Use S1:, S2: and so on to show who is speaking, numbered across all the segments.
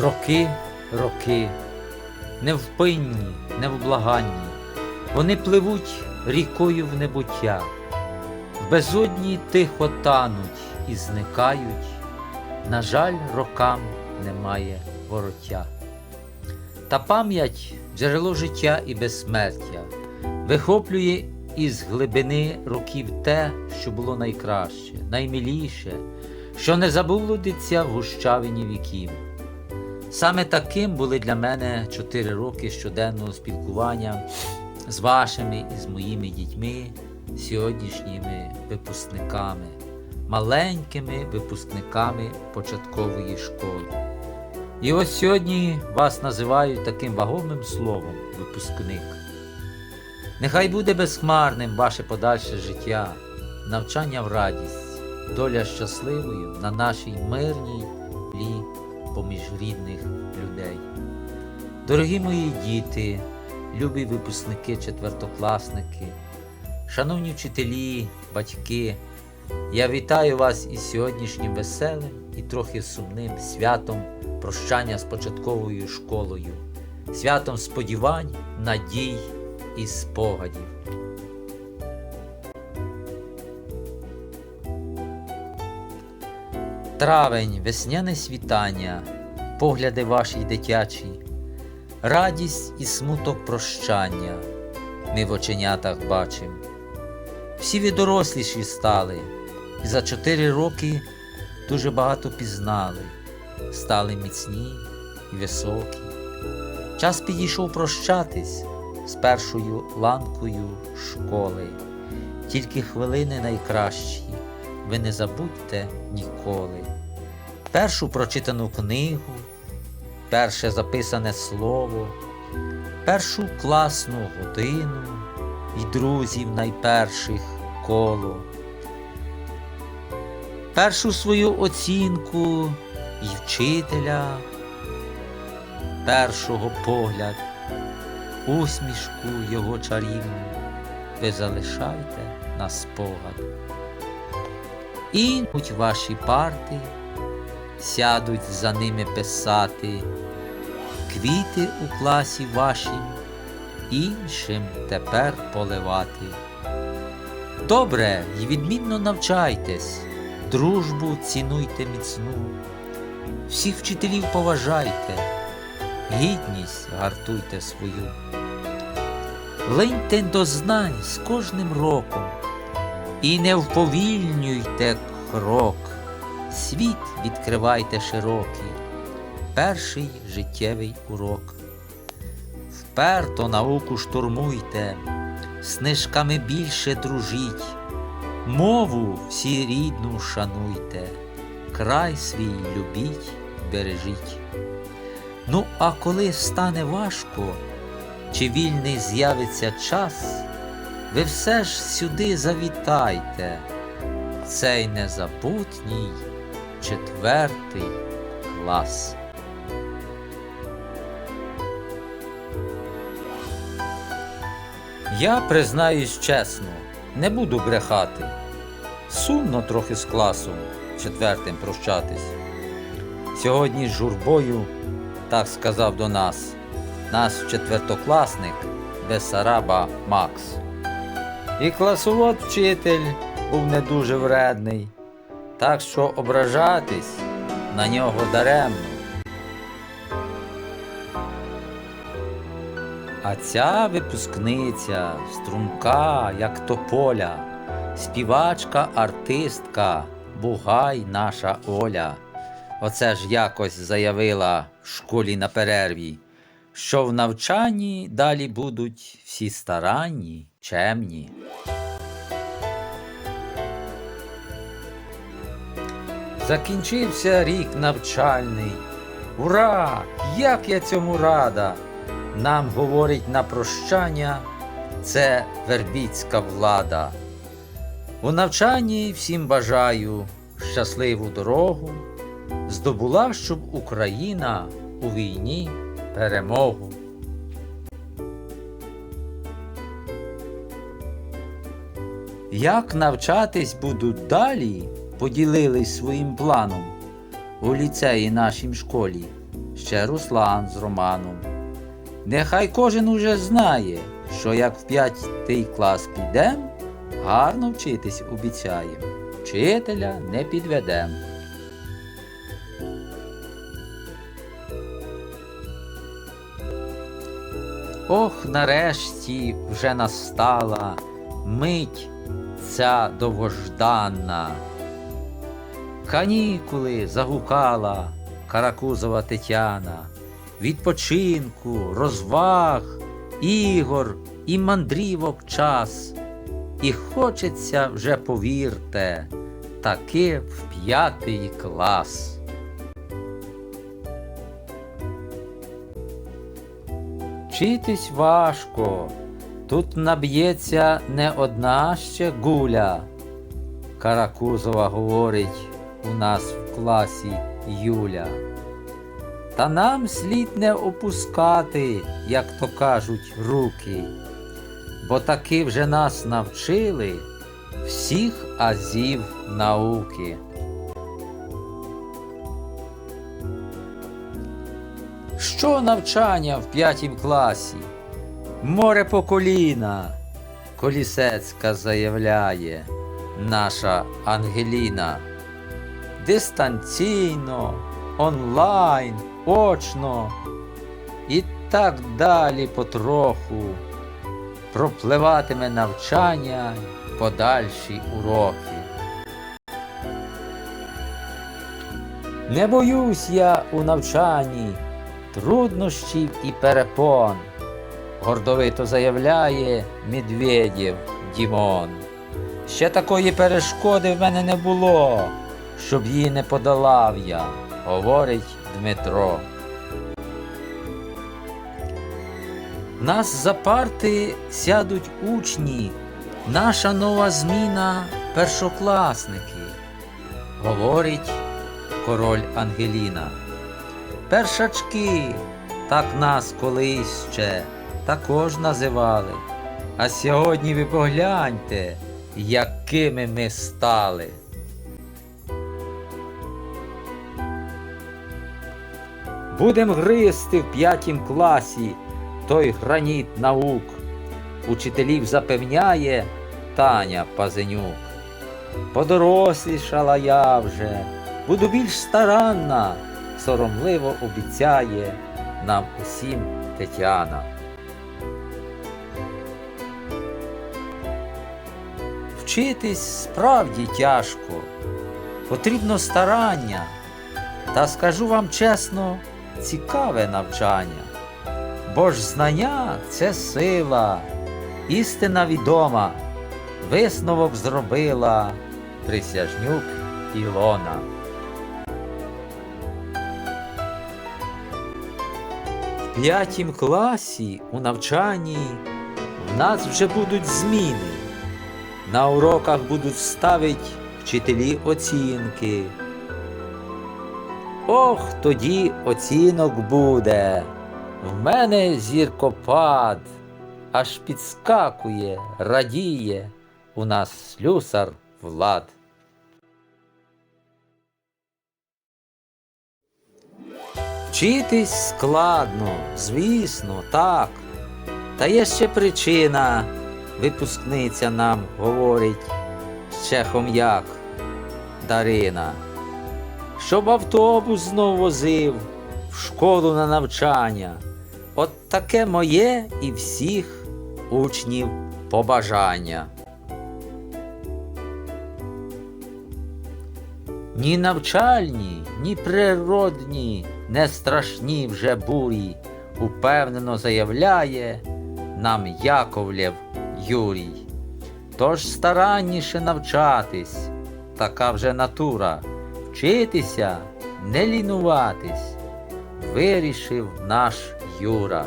S1: Роки, роки, невпинні, невблаганні, вони пливуть рікою в небуття, в безодні тихо тануть і зникають, на жаль, рокам немає вороття. Та пам'ять джерело життя і безсмертя, вихоплює із глибини років те, що було найкраще, наймиліше, що не забудеться в гущавині віків. Саме таким були для мене чотири роки щоденного спілкування з вашими і з моїми дітьми, сьогоднішніми випускниками, маленькими випускниками початкової школи. І ось сьогодні вас називають таким вагомим словом випускник. Нехай буде безхмарним ваше подальше життя, навчання в радість, доля щасливою на нашій мирній лі поміж рідних людей. Дорогі мої діти, любі випускники, четвертокласники, шановні вчителі, батьки, я вітаю вас із сьогоднішнім веселим і трохи сумним святом прощання з початковою школою, святом сподівань, надій і спогадів. Травень, весняне світання, погляди ваші дитячі, радість і смуток прощання ми в оченятах бачим. Всі ви доросліші стали, і за чотири роки дуже багато пізнали, стали міцні і високі. Час підійшов прощатись з першою ланкою школи. Тільки хвилини найкращі, ви не забудьте ніколи. Першу прочитану книгу, перше записане слово, першу класну годину і друзів найперших коло, першу свою оцінку і вчителя, першого погляд, усмішку його чарівну ви залишайте на спогад. Інуть ваші парти, сядуть за ними писати, квіти у класі вашім, іншим тепер поливати. Добре й відмінно навчайтесь, дружбу цінуйте міцну, всіх вчителів поважайте, гідність гартуйте свою. Линьте до знань з кожним роком і не вповільнюйте крок, світ відкривайте широкий, перший життєвий урок. Вперто науку штурмуйте, з книжками більше дружіть, мову всі рідну шануйте, край свій любіть, бережіть. Ну, а коли стане важко, чи вільний з'явиться час, ви все ж сюди завітайте, цей незабутній четвертий клас. Я признаюсь чесно, не буду брехати. Сумно трохи з класом четвертим прощатись. Сьогодні з журбою так сказав до нас наш четвертокласник Бесараба Макс. І класовод вчитель був не дуже вредний, так що ображатись на нього даремно. А ця випускниця струнка, як тополя, співачка, артистка, бугай наша Оля. Оце ж якось заявила в школі на перерві, що в навчанні далі будуть всі старанні, чемні. Закінчився рік навчальний. Ура! Як я цьому рада! Нам говорить на прощання це вербіцька влада. У навчанні всім бажаю щасливу дорогу, здобула, щоб Україна у війні перемогу. Як навчатись будуть далі, поділились своїм планом у ліцеї нашій школі. ще Руслан з Романом. Нехай кожен уже знає, що як в п'ятий клас підем, гарно вчитись обіцяєм, вчителя не підведем. Ох, нарешті вже настала мить ця довгожданна. Канікули загукала Каракузова Тетяна, відпочинку, розваг, ігор і мандрівок час. І хочеться вже, повірте, таки в п'ятий клас. Вчитись важко, тут наб'ється не одна ще гуля. Каракузова говорить у нас в класі Юля. Та нам слід не опускати, як то кажуть, руки, бо таки вже нас навчили всіх азів науки. Що навчання в п'ятім класі? Море по коліна, Колісецька заявляє наша Ангеліна. Дистанційно, онлайн, очно і так далі потроху пропливатиме навчання подальші уроки. Не боюсь я у навчанні труднощів і перепон, гордовито заявляє Медведєв Дімон. Ще такої перешкоди в мене не було, щоб її не подолав я, говорить Дмитро. Нас за парти сядуть учні, наша нова зміна першокласники, говорить король Ангеліна. Першачки, так нас колись ще також називали. А сьогодні ви погляньте, якими ми стали. Будем гризти в п'ятім класі той граніт наук. Учителів запевняє Таня Пазенюк. Подорослішала я вже, буду більш старанна, соромливо обіцяє нам усім Тетяна. Вчитись справді тяжко, потрібно старання, та скажу вам чесно, цікаве навчання. Бо ж знання це сила, істина відома, висновок зробила присяжнюк Ілона. П'ятім класі у навчанні в нас вже будуть зміни. На уроках будуть ставить вчителі оцінки. Ох, тоді оцінок буде. В мене зіркопад, аж підскакує, радіє у нас слюсар влад. Вчитись складно, звісно, так. Та є ще причина, випускниця нам говорить ще хом'як Дарина. Щоб автобус знов возив в школу на навчання. От таке моє і всіх учнів побажання. Ні навчальні, ні природні, не страшні вже бурі, упевнено заявляє нам Яковлєв Юрій. Тож старанніше навчатись, така вже натура, вчитися, не лінуватись, вирішив наш Юра.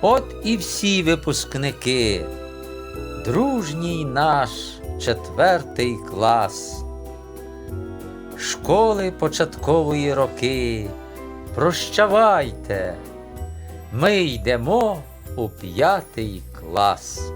S1: От і всі випускники, дружній наш четвертий клас, школи початкової роки, прощавайте, ми йдемо у п'ятий клас.